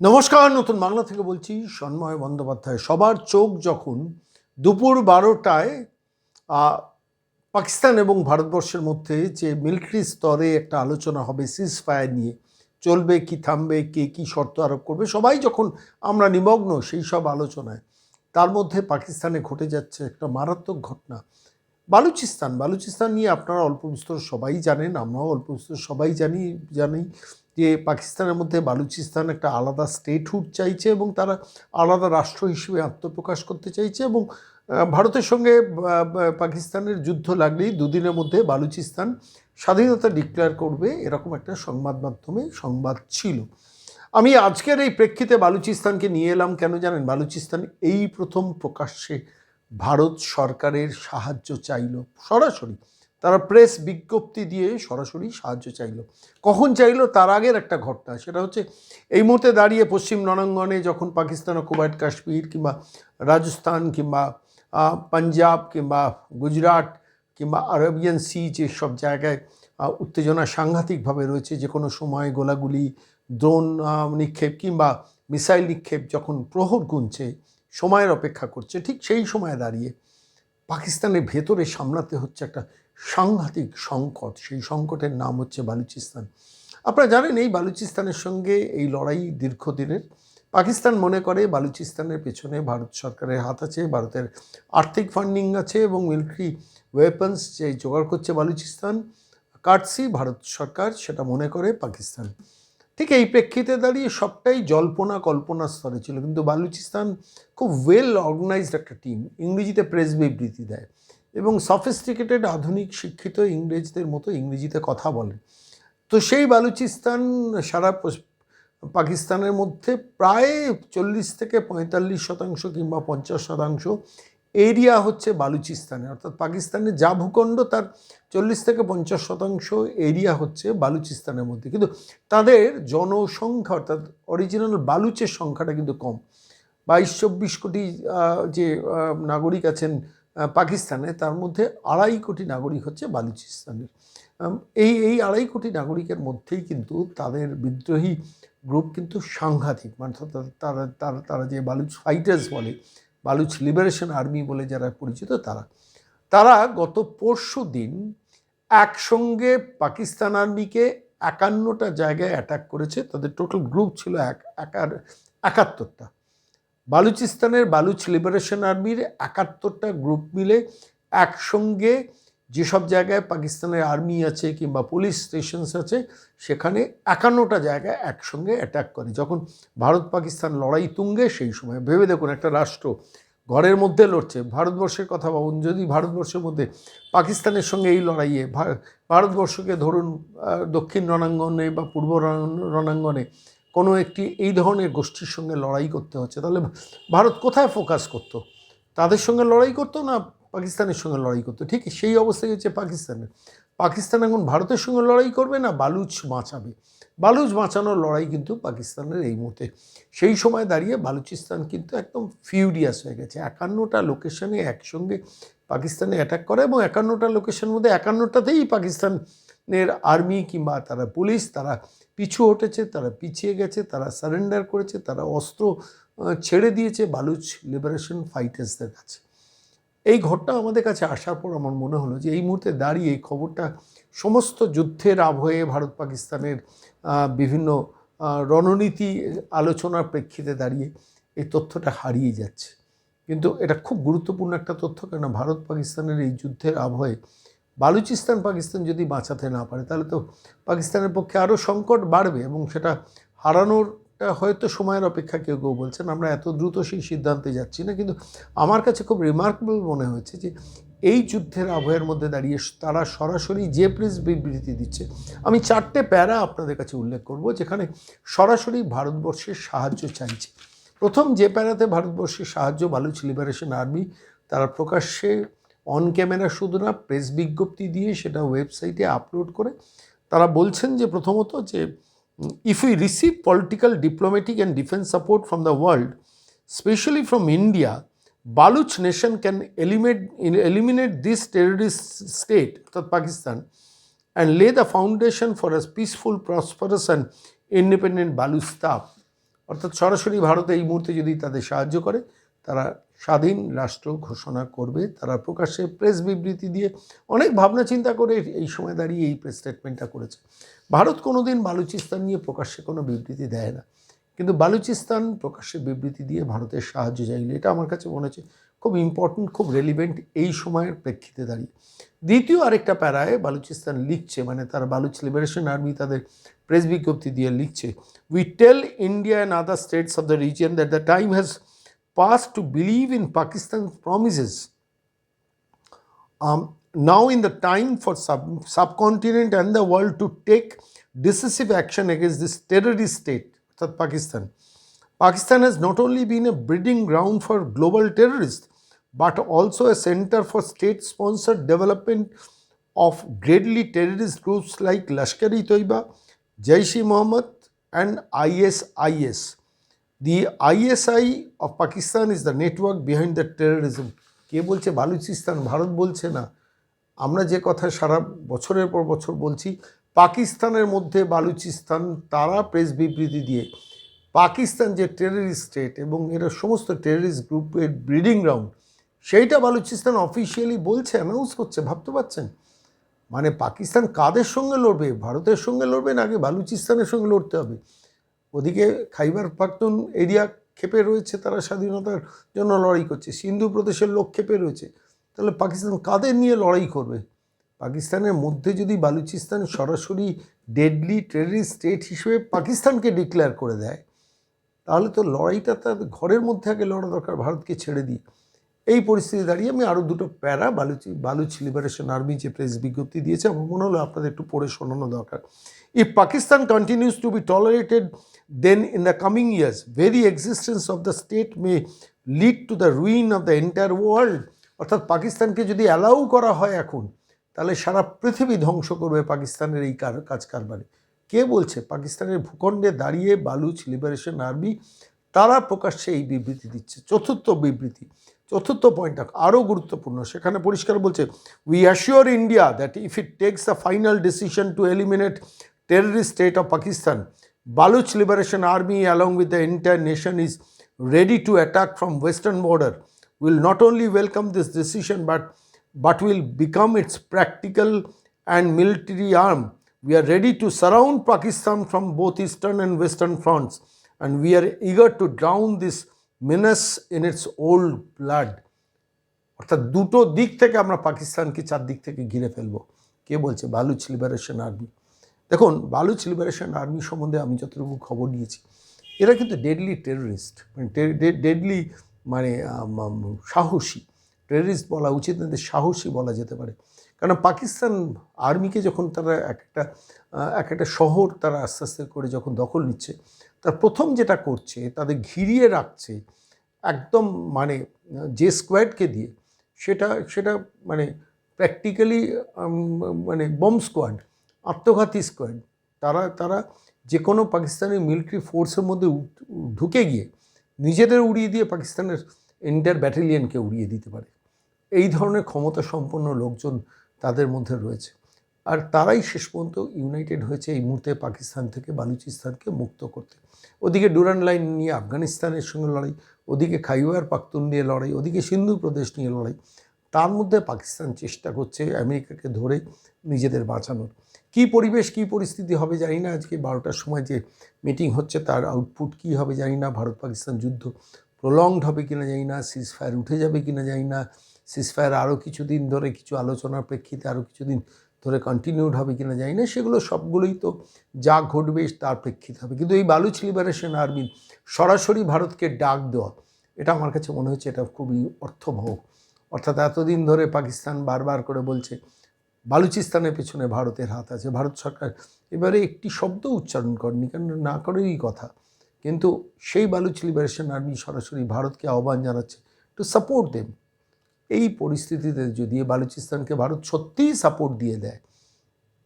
নমস্কার, নতুন বাংলা থেকে বলছি সন্ময় বন্দ্যোপাধ্যায়। সবার চোখ যখন দুপুর বারোটায় পাকিস্তান এবং ভারতবর্ষের মধ্যে যে মিলিটারি স্তরে একটা আলোচনা হবে সিজ ফায়ার নিয়ে, চলবে কি, থামবে, কে কি শর্ত আরোপ করবে, সবাই যখন আমরা নিমগ্ন সেই সব আলোচনায়, তার মধ্যে পাকিস্তানে ঘটে যাচ্ছে একটা মারাত্মক ঘটনা। বালুচিস্তান বালুচিস্তান নিয়ে আপনারা অল্প বিস্তর সবাই জানেন, আমরাও অল্প বিস্তর সবাই জানি জানি। যে পাকিস্তানের মধ্যে বালুচিস্তান একটা আলাদা স্টেটহুড চাইছে এবং তারা আলাদা রাষ্ট্র হিসেবে আত্মপ্রকাশ করতে চাইছে এবং ভারতের সঙ্গে পাকিস্তানের যুদ্ধ লাগলেই দুদিনের মধ্যে বালুচিস্তান স্বাধীনতা ডিক্লেয়ার করবে, এরকম একটা সংবাদ মাধ্যমে সংবাদ ছিল। আমি আজকের এই প্রেক্ষিতে বালুচিস্তানকে নিয়ে এলাম, কেন জানেন? বালুচিস্তান এই প্রথম প্রকাশ্যে ভারত সরকারের সাহায্য চাইল, সরাসরি। তারা প্রেস বিজ্ঞপ্তি দিয়ে সরাসরি সাহায্য চাইল। কখন চাইলো? তার আগের একটা ঘটনা সেটা হচ্ছে এই মুহূর্তে দাঁড়িয়ে পশ্চিম রণাঙ্গনে যখন পাকিস্তান ও কুবাইট কাশ্মীর কিংবা রাজস্থান কিংবা পাঞ্জাব কিংবা গুজরাট কিংবা আরবিয়ান সি যে সব জায়গায় উত্তেজনা সাংঘাতিকভাবে রয়েছে। যে কোনো সময় গোলাগুলি আহ, নিক্ষেপ কিংবা মিসাইল নিক্ষেপ যখন প্রহর গুনছে সময়ের অপেক্ষা করছে ঠিক সেই সময় দাঁড়িয়ে পাকিস্তানের ভেতরে সামলাতে হচ্ছে একটা সাংঘাতিক সংকট, সেই সংকটের নাম হচ্ছে বালুচিস্তান। আপনারা জানেন এই বালুচিস্তানের সঙ্গে এই লড়াই দীর্ঘদিনের। পাকিস্তান মনে করে বালুচিস্তানের পেছনে ভারত সরকারের হাত আছে, ভারতের আর্থিক ফান্ডিং আছে এবং মিলিটারি ওয়েপন্স যে জোগাড় করছে বালুচিস্তান কাটসি ভারত সরকার, সেটা মনে করে পাকিস্তান। ঠিক এই প্রেক্ষিতে দাঁড়িয়ে সবটাই জল্পনা, কল্পনা স্তরে ছিল। কিন্তু বালুচিস্তান খুব ওয়েল অর্গানাইজড একটা টিম ইংরেজিতে প্রেস বিবৃতি দেয়। এবং সফিস্টিকেটেড আধুনিক শিক্ষিত ইংরেজদের মতো ইংরেজিতে কথা বলে। তো সেই বালুচিস্তান সারা পাকিস্তানের মধ্যে প্রায় চল্লিশ থেকে পঁয়তাল্লিশ শতাংশ কিংবা পঞ্চাশ শতাংশ এরিয়া হচ্ছে বালুচিস্তানে। অর্থাৎ পাকিস্তানের যা ভূখণ্ড, তার চল্লিশ থেকে পঞ্চাশ শতাংশ এরিয়া হচ্ছে বালুচিস্তানের মধ্যে। কিন্তু তাদের জনসংখ্যা, অর্থাৎ অরিজিনাল বালুচের সংখ্যাটা কিন্তু কম। বাইশ, চব্বিশ কোটি যে নাগরিক আছেন পাকিস্তানে তার মধ্যে আড়াই কোটি নাগরিক হচ্ছে বালুচিস্তানের। এই এই আড়াই কোটি নাগরিকের মধ্যেই কিন্তু তাদের বিদ্রোহী গ্রুপ কিন্তু সাংঘাতিক মানে তারা তারা তারা যে বালুচ ফাইটার্স বলে, বালুচ লিবারেশন আর্মি বলে যারা পরিচিত তারা। তারা গত পরশু দিন একসঙ্গে পাকিস্তান আর্মিকে একান্নটা জায়গায় অ্যাটাক করেছে। তাদের টোটাল গ্রুপ ছিল এক, একার, একাত্তরটা। বালুচিস্তানের বালুচ লিবারেশন আর্মির একাত্তরটা গ্রুপ মিলে একসঙ্গে যেসব জায়গায় পাকিস্তানের আর্মি আছে কিংবা পুলিশ স্টেশনস আছে, সেখানে একান্নটা জায়গায় একসঙ্গে অ্যাটাক করে। যখন ভারত পাকিস্তান লড়াই তুঙ্গে, সেই সময় ভেবে দেখুন একটা রাষ্ট্র ঘরের মধ্যে লড়ছে। ভারতবর্ষের কথা ভাবুন, যদি ভারতবর্ষের মধ্যে পাকিস্তানের সঙ্গে এই লড়াইয়ে ভারতবর্ষকে ধরুন দক্ষিণ রণাঙ্গনে বা পূর্ব রণাঙ্গনে কোনো একটি, এই ধরনের গোষ্ঠীর সঙ্গে লড়াই করতে হচ্ছে। তাহলে ভারত কোথায় ফোকাস করতো? তাদের সঙ্গে লড়াই করতো না পাকিস্তানের সঙ্গে লড়াই করতো? ঠিক সেই অবস্থায় হচ্ছে পাকিস্তানের। পাকিস্তান এখন ভারতের সঙ্গে লড়াই করবে না, বালুচ বাঁচাবে। বালুচ বাঁচানোর লড়াই কিন্তু পাকিস্তানের এই মুহূর্তে। সেই সময় দাঁড়িয়ে বালুচিস্তান কিন্তু একদম ফিউরিয়াস হয়ে গেছে। একান্নটা লোকেশনে একসঙ্গে পাকিস্তানে অ্যাটাক করে এবং একান্নটা লোকেশনের মধ্যে একান্নটাতেই পাকিস্তানের আর্মি কিংবা তারা পুলিশ, তারা পিছু হটেছে, তারা পিছিয়ে গেছে, তারা সারেন্ডার করেছে, তারা অস্ত্র ছেড়ে দিয়েছে বালুচ লিবারেশন ফাইটার্সদের কাছে। এই ঘটনা আমাদের কাছে আসার পর আমার মনে হলো যে এই মুহূর্তে দাঁড়িয়ে এই খবরটা সমস্ত যুদ্ধের আবহে ভারত পাকিস্তানের বিভিন্ন রণনীতি আলোচনার প্রেক্ষিতে দাঁড়িয়ে এই তথ্যটা হারিয়ে যাচ্ছে। কিন্তু এটা খুব গুরুত্বপূর্ণ একটা তথ্য কেন ভারত পাকিস্তানের এই যুদ্ধের আবহে বালুচিস্তান, পাকিস্তান যদি বাঁচাতে না পারে, তাহলে তো পাকিস্তানের পক্ষে আরও সংকট বাড়বে এবং সেটা হারানোরটা হয়তো সময়ের অপেক্ষা কেউ কেউ বলছেন। আমরা এত দ্রুত সেই সিদ্ধান্তে যাচ্ছি না, কিন্তু আমার কাছে খুব রিমার্কেবল মনে হয়েছে যে, এই যুদ্ধের আবহের মধ্যে দাঁড়িয়ে তারা সরাসরি যে প্রেস বিবৃতি দিচ্ছে, আমি চারটে প্যারা আপনাদের কাছে উল্লেখ করব, যেখানে সরাসরি ভারতবর্ষের সাহায্য চাইছে। প্রথম যে প্যারাতে ভারতবর্ষের সাহায্য, বালুচ লিবারেশন আর্মি, তারা প্রকাশ্যে অন ক্যামেরা শুধু না প্রেস বিজ্ঞপ্তি দিয়ে সেটা ওয়েবসাইটে আপলোড করে তারা বলছেন যে প্রথমত যে if we receive political diplomatic and defence support from the world specially from India Baloch nation can eliminate eliminate this terrorist state অর্থাৎ Pakistan and lay the foundation for a peaceful, prosperous, and independent Baluchstan. অর্থাৎ সরাসরি ভারত এই মুহূর্তে যদি তাদের সাহায্য করে তারা স্বাধীন রাষ্ট্র ঘোষণা করবে, তারা প্রকাশ্যে প্রেস বিবৃতি দিয়ে অনেক ভাবনা চিন্তা করে এই সময় দাঁড়িয়ে এই প্রেস স্টেটমেন্টটা করেছে। ভারত কোনোদিন বালুচিস্তান নিয়ে প্রকাশ্যে কোনো বিবৃতি দেয় না। কিন্তু বালুচিস্তান প্রকাশ্যে বিবৃতি দিয়ে ভারতের সাহায্য চাইলে, এটা আমার কাছে মনে হচ্ছে খুব ইম্পর্ট্যান্ট খুব রেলিভেন্ট এই সময়ের প্রেক্ষিতে দাঁড়িয়ে। দ্বিতীয় আরেকটা প্যারায় বালুচিস্তান লিখছে মানে তারা বালুচ লিবারেশন আর্মি তাদের প্রেস বিজ্ঞপ্তি দিয়ে লিখছে we tell India and other states of the region that the time has past to believe in Pakistan's promises. Um, now in the time for sub subcontinent and the world to take decisive action against this terrorist state, Pakistan. Pakistan has not only been a breeding ground for global terrorists, but also a center for state-sponsored development of deadly terrorist groups like Lashkar-e-Toiba, Jaish-e-Mohammed and ISIS. The ISI of Pakistan is the network behind the terrorism. কে বলছে? বালুচিস্তান, ভারত বলছে না। আমরা যে কথা সারা বছরের পর বছর বলছি, পাকিস্তানের মধ্যে বালুচিস্তান, তারা প্রেস বিবৃতি দিয়ে। পাকিস্তান যে টেররিস্ট স্টেট এবং এরা সমস্ত টেররিস্ট গ্রুপের ব্রিডিং গ্রাউন্ড সেইটা বালুচিস্তান অফিসিয়ালি বলছে অ্যানাউন্স করছে, ভাবতে পারছেন? মানে পাকিস্তান কাদের সঙ্গে লড়বে? ভারতের সঙ্গে লড়বে না আগে বালুচিস্তানের সঙ্গে লড়তে হবে? ওদিকে খাইবার পাখতুন এরিয়া ক্ষেপে রয়েছে, তারা স্বাধীনতার জন্য লড়াই করছে। সিন্ধু প্রদেশের লোক ক্ষেপে রয়েছে। তাহলে পাকিস্তান কাদের নিয়ে লড়াই করবে? পাকিস্তানের মধ্যে যদি বালুচিস্তান সরাসরি ডেডলি টেররিস্ট স্টেট হিসেবে পাকিস্তানকে ডিক্লেয়ার করে দেয়, তাহলে তো লড়াইটা তার ঘরের মধ্যে আগে লড়া দরকার, ভারতকে ছেড়ে দিই এই পরিস্থিতি দাঁড়িয়ে আমি আরও দুটো para Balochi, Baloch liberation army যে প্রেস বিজ্ঞপ্তি দিয়েছে, আমার মনে হলো আপনাদের একটু পড়ে শোনানো দরকার। If Pakistan continues to be tolerated then in the coming years very existence of the state may lead to the ruin of the entire world অর্থাৎ পাকিস্তানকে যদি অ্যালাউ করা হয় এখন, তাহলে সারা পৃথিবী ধ্বংস করবে পাকিস্তানের এই কাজ কারবারে কে বলছে? পাকিস্তানের ভূখণ্ডে দাঁড়িয়ে বালুচ লিবারেশন আর্মি তারা প্রকাশ্যে এই বিবৃতি দিচ্ছে। চতুর্থ বিবৃতি। চতুর্থ পয়েন্টটা আরও গুরুত্বপূর্ণ। সেখানে পরিষ্কার বলছে we assure India that if it takes the final decision to eliminate terrorist state of Pakistan Baloch liberation army along with the entire nation is ready to attack from western border will not only welcome this decision but but will become its practical and military arm we are ready to surround pakistan from both eastern and western fronts and we are eager to drown this menace in its old blood অর্থাৎ দুটো দিক থেকে আমরা পাকিস্তানকে চারদিক থেকে ঘিরে ফেলবো কে বলছে বালুচ লিবারেশন আর্মি দেখুন বালুচ লিবারেশন আর্মি সম্বন্ধে আমি যতটুকু খবর নিয়েছি, এরা কিন্তু ডেডলি টেররিস্ট মানে ডেডলি মানে সাহসী। টেররিস্ট বলা উচিত না সাহসী বলা যেতে পারে। কারণ পাকিস্তান আর্মিকে যখন তারা এক একটা এক একটা শহর তারা আস্তে আস্তে করে যখন দখল নিচ্ছে, তার প্রথম যেটা করছে, তাদের ঘিরিয়ে রাখছে, একদম মানে যে স্কোয়াডকে দিয়ে, সেটা সেটা মানে প্র্যাকটিক্যালি মানে বম স্কোয়াড আত্মঘাতী স্কোয়াড তারা তারা যে কোনো পাকিস্তানি মিলিটারি ফোর্সের মধ্যে ঢুকে গিয়ে নিজেদের উড়িয়ে দিয়ে পাকিস্তানের এন্টার ব্যাটালিয়নকে উড়িয়ে দিতে পারে। এই ধরনের ক্ষমতা সম্পন্ন লোকজন তাদের মধ্যে রয়েছে। আর তারাই শেষ পর্যন্ত ইউনাইটেড হয়েছে এই মুহূর্তে পাকিস্তান থেকে বালুচিস্তানকে মুক্ত করতে। ওদিকে ডুরান লাইন নিয়ে আফগানিস্তানের সঙ্গে লড়াই, ওদিকে খাইওয়ার পাখতুন নিয়ে লড়াই, ওদিকে সিন্ধু প্রদেশ নিয়ে লড়াই, তার মধ্যে পাকিস্তান চেষ্টা করছে আমেরিকাকে ধরে নিজেদের বাঁচানোর। কী পরিবেশ, কী পরিস্থিতি হবে জানি না। আজকে বারোটার সময় যে মিটিং হচ্ছে তার আউটপুট কী হবে জানি না। ভারত পাকিস্তান যুদ্ধ প্রলংড হবে কিনা জানি না। সিজ ফায়ার উঠে যাবে কিনা জানি না। সিজ ফায়ার আরও কিছুদিন ধরে কিছু আলোচনার প্রেক্ষিতে আরও কিছুদিন ধরে কন্টিনিউড হবে কিনা জানি না। সেগুলো সবগুলোই তো যা ঘটবে তার প্রেক্ষিতে হবে। কিন্তু এই বালুচ লিবারেশন আর্মির সরাসরি ভারতকে ডাক দেওয়া, এটা আমার কাছে মনে হচ্ছে এটা খুবই অর্থবহ। অর্থাৎ এতদিন ধরে পাকিস্তান বারবার করে বলছে বালুচিস্তানের পেছনে ভারতের হাত আছে, ভারত সরকার এবারে একটি শব্দ উচ্চারণ করেনি, কেন না করেই কথা। কিন্তু সেই বালুচ লিবারেশন আর্মি সরাসরি ভারতকে আহ্বান জানাচ্ছে টু সাপোর্ট দেম এই পরিস্থিতিতে যদি বালুচিস্তানকে ভারত সত্যিই সাপোর্ট দিয়ে দেয়,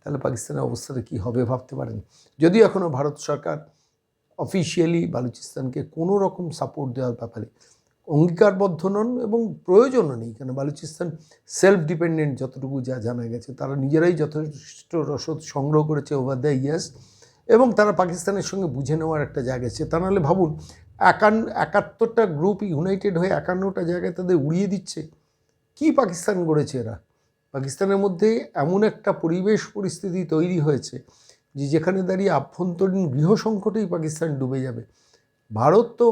তাহলে পাকিস্তানের অবস্থাটা কী হবে ভাবতে পারেন? যদিও এখনও ভারত সরকার অফিসিয়ালি বালুচিস্তানকে কোনো রকম সাপোর্ট দেওয়ার ব্যাপারে অঙ্গীকারবদ্ধ নন এবং প্রয়োজনও নেই। কেন? বালুচিস্তান সেলফ ডিপেন্ডেন্ট যতটুকু যা জানা গেছে, তারা নিজেরাই যথেষ্ট রসদ সংগ্রহ করেছে ওভার দ্য ইয়ার্স এবং তারা পাকিস্তানের সঙ্গে বুঝে নেওয়ার একটা জায়গা আছে। তা নাহলে ভাবুন একান্ন একাত্তরটা গ্রুপ ইউনাইটেড হয়ে একান্নটা জায়গায় তাদের উড়িয়ে দিচ্ছে। কি পাকিস্তান গড়েছে এরা? পাকিস্তানের মধ্যে এমন একটা পরিবেশ পরিস্থিতি তৈরি হয়েছে যে যেখানে দাঁড়িয়ে আভ্যন্তরীণ গৃহ সংকটেই পাকিস্তান ডুবে যাবে। ভারত তো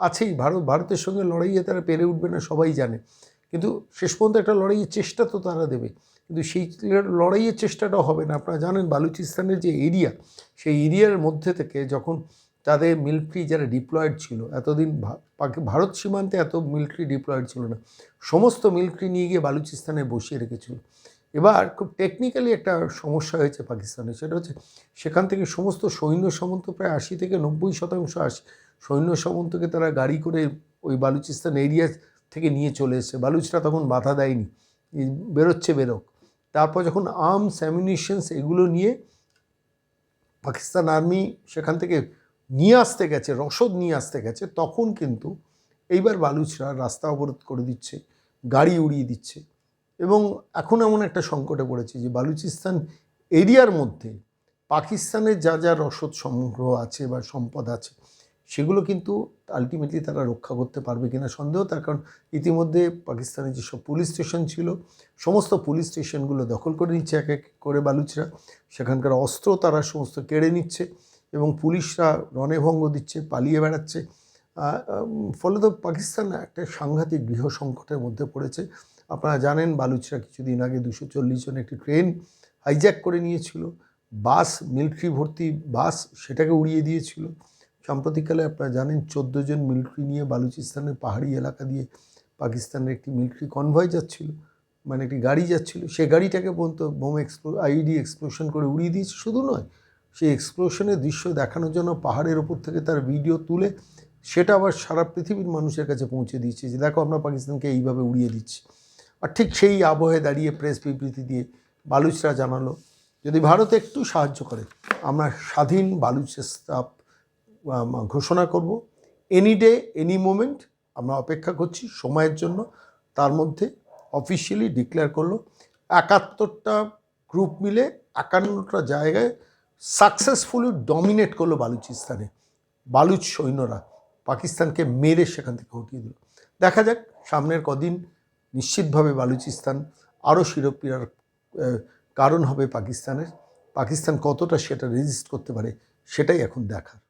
আছেই, ভারত, ভারতের সঙ্গে লড়াইয়ে তারা পেরে উঠবে না, সবাই জানে। কিন্তু শেষ পর্যন্ত একটা লড়াইয়ের চেষ্টা তো তারা দেবে। কিন্তু সেই লড়াইয়ের চেষ্টাটা হবে না। আপনারা জানেন, বালুচিস্তানের যে এরিয়া, সেই এরিয়ার মধ্যে থেকে যখন তাদের মিলিটারি যারা ডিপ্লয়েড ছিল, এতদিন ভারত সীমান্তে এত মিলিটারি ডিপ্লয়েড ছিল না। সমস্ত মিলিটারি নিয়ে গিয়ে বালুচিস্তানে বসিয়ে রেখেছিল। এবার খুব টেকনিক্যালি একটা সমস্যা হয়েছে পাকিস্তানে। সেটা হচ্ছে, সেখান থেকে সমস্ত সৈন্য সামন্ত প্রায় আশি থেকে নব্বই শতাংশ আসে সৈন্য সামন্তকে তারা গাড়ি করে ওই বালুচিস্তান এরিয়া থেকে নিয়ে চলে এসেছে। বালুচরা তখন বাধা দেয়নি। বেরোচ্ছে বেরোক। তারপর যখন আর্মস অ্যামিনিশনস এগুলো নিয়ে পাকিস্তান আর্মি সেখান থেকে নিয়ে আসতে গেছে, রসদ নিয়ে আসতে গেছে, তখন কিন্তু এইবার বালুচরা রাস্তা অবরোধ করে দিচ্ছে, গাড়ি উড়িয়ে দিচ্ছে। এবং এখন এমন একটা সংকটে পড়েছে যে বালুচিস্তান এরিয়ার মধ্যে পাকিস্তানের যা যা রসদ সংগ্রহ আছে বা সম্পদ আছে সেগুলো কিন্তু আলটিমেটলি তারা রক্ষা করতে পারবে কিনা সন্দেহ তার কারণ ইতিমধ্যে পাকিস্তানের যেসব পুলিশ স্টেশন ছিল সমস্ত পুলিশ স্টেশনগুলো দখল করে নিচ্ছে এক এক করে বালুচরা। সেখানকার অস্ত্র তারা সমস্ত কেড়ে নিচ্ছে এবং পুলিশরা রণেভঙ্গ দিচ্ছে পালিয়ে বেড়াচ্ছে। আহ, উম, ফলে তো পাকিস্তান একটা সাংঘাতিক গৃহ সংকটের মধ্যে পড়েছে। আপনারা জানেন বালুচরা কিছুদিন আগে দুশো চল্লিশ জন একটি ট্রেন হাইজ্যাক করে নিয়েছিল। বাস মিলিটারি ভর্তি বাস সেটাকে উড়িয়ে দিয়েছিল। সাম্প্রতিককালে আপনারা জানেন চোদ্দ জন মিলিটারি নিয়ে বালুচিস্তানের পাহাড়ি এলাকা দিয়ে পাকিস্তানের একটি মিলিটারি কনভয় যাচ্ছিল মানে একটি গাড়ি যাচ্ছিল। সে গাড়িটাকে পর্যন্ত বোম এক্সপ্লো আইডি এক্সপ্লোশন করে উড়িয়ে দিয়েছে। শুধু নয় সেই এক্সপ্লোশনের দৃশ্য দেখানোর জন্য পাহাড়ের ওপর থেকে তার ভিডিও তুলে সেটা আবার সারা পৃথিবীর মানুষের কাছে পৌঁছে দিয়েছে যে দেখো আমরা পাকিস্তানকে এইভাবে উড়িয়ে দিচ্ছি। আর ঠিক সেই আবহে দাঁড়িয়ে প্রেস বিবৃতি দিয়ে বালুচরা জানালো যদি ভারত একটু সাহায্য করে আমরা স্বাধীন বালুচিস্তান আম, ঘোষণা করব। এনি ডে এনি মোমেন্ট আমরা অপেক্ষা করছি সময়ের জন্য। তার মধ্যে অফিসিয়ালি ডিক্লেয়ার করল। একাত্তরটা গ্রুপ মিলে একান্নটা জায়গায় সাকসেসফুলি ডমিনেট করল বালুচিস্তানে। বালুচ সৈন্যরা পাকিস্তানকে মেরে সেখান থেকে হটিয়ে দিল। দেখা যাক, সামনের কদিন নিশ্চিতভাবে বালুচিস্তান আরও শিরোপীড়ার কারণ হবে পাকিস্তানের। পাকিস্তান কতটা সেটা রেজিস্ট করতে পারে, সেটাই এখন দেখার।